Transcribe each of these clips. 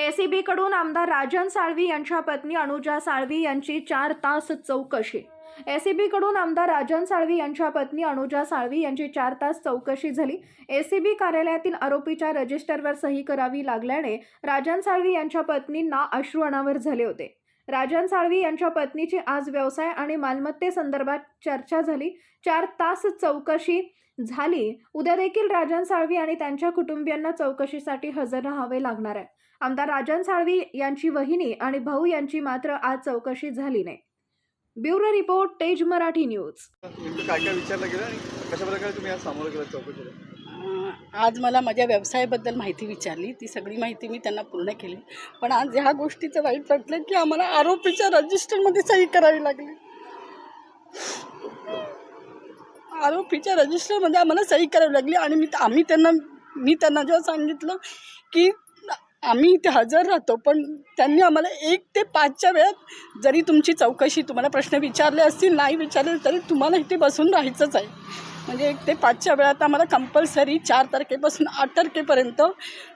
एसीबीकडून आमदार राजन साळवी यांच्या पत्नी अनुजा साळवी यांची चार तास चौकशी. एसीबीकडून आमदार राजन साळवी यांच्या पत्नी अनुजा साळवी यांची चार तास चौकशी झाली. एसीबी कार्यालयातील आरोपीच्या रजिस्टरवर सही करावी लागल्याने राजन साळवी यांच्या पत्नींना अश्रू अनावर झाले होते. राजन साळवी यांच्या पत्नीची आज व्यवसाय आणि मालमत्तेसंदर्भात चर्चा झाली. चार तास चौकशी झाली उद्या देखील राजन साळवी आणि त्यांच्या कुटुंबियांना चौकशीसाठी हजर राहावे लागणार आहे. आमदार राजन साळवी यांची वहिनी आणि भाऊ यांची मात्र आज चौकशी झाली नाही. ब्युरो रिपोर्ट तेज मराठी न्यूज. काय काय विचारलं गेलं आणि कशा प्रकारे तुम्ही आज सामोरं गेलं चौकशीला? आज मला माझ्या व्यवसायाबद्दल माहिती विचारली. ती सगळी माहिती मी त्यांना पूर्ण केली. पण आज ह्या गोष्टीचं वाईट वाटलं की आम्हाला आरोपीच्या रजिस्टरमध्ये सही करावी लागली. आरोपीच्या रजिस्टरमध्ये आम्हाला सही करावी लागली आणि मी आम्ही त्यांना मी त्यांना जेव्हा सांगितलं की आम्ही इथे हजर राहतो पण त्यांनी आम्हाला एक ते पाचच्या वेळात जरी तुमची चौकशी तुम्हाला प्रश्न विचारले असतील नाही विचारले तरी तुम्हाला इथे बसून राहायचंच आहे. म्हणजे एक ते पाचच्या वेळात आम्हाला कंपल्सरी चार तारखेपासून आठ तारखेपर्यंत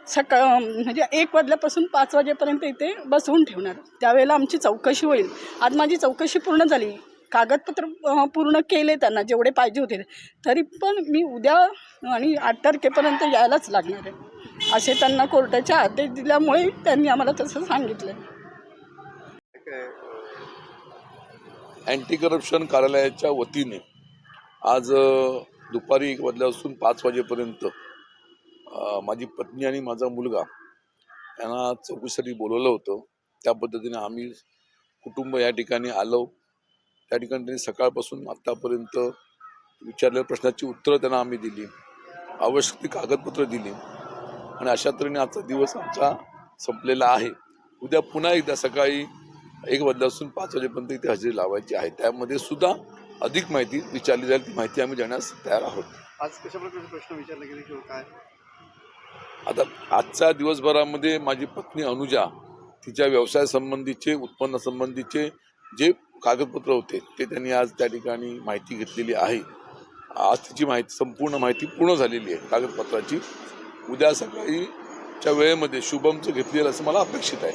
सकाळ म्हणजे एक वाजल्यापासून पाच वाजेपर्यंत इथे बसवून ठेवणार. त्यावेळेला आमची चौकशी होईल. आज माझी चौकशी पूर्ण झाली. कागदपत्र पूर्ण केले त्यांना जेवढे पाहिजे होते. तरी पण मी उद्या आणि आठ तारखेपर्यंत यायलाच लागणार आहे. असे त्यांना कोर्टाचे आदेश दिल्यामुळे त्यांनी आम्हाला तसं सांगितलं अँटी करप्शन कार्यालयाच्या वतीने आज दुपारी एक वाजल्यापासून पाच वाजेपर्यंत माझी पत्नी आणि माझा मुलगा यांना चौकशीसाठी बोलवलं होतं. त्या पद्धतीने आम्ही कुटुंब या ठिकाणी आलो. त्या ठिकाणी त्यांनी सकाळपासून आत्तापर्यंत विचारलेल्या प्रश्नाची उत्तरं त्यांना आम्ही दिली. आवश्यक ती कागदपत्रं दिली. आणि अशा तऱ्हेने आजचा दिवस आमचा संपलेला आहे. उद्या पुन्हा एकदा सकाळी एक वाजल्यापासून पाच वाजेपर्यंत इथे हजेरी लावायची आहे. त्यामध्ये सुद्धा अधिक माहिती विचारली जाईल. ती माहिती आम्ही देण्यास तयार आहोत. आज कशा प्रकारचे प्रश्न विचारले गेले किंवा काय? आता आजच्या दिवसभरामध्ये माझी पत्नी अनुजा तिच्या व्यवसाय संबंधीचे उत्पन्न संबंधीचे जे कागदपत्र होते ते त्यांनी आज त्या ठिकाणी माहिती घेतलेली आहे. आज तिची माहिती संपूर्ण माहिती पूर्ण झालेली आहे. कागदपत्राची. उद्या सकाळीच्या वेळेमध्ये शुभमचं घेतलेलं असं मला अपेक्षित आहे.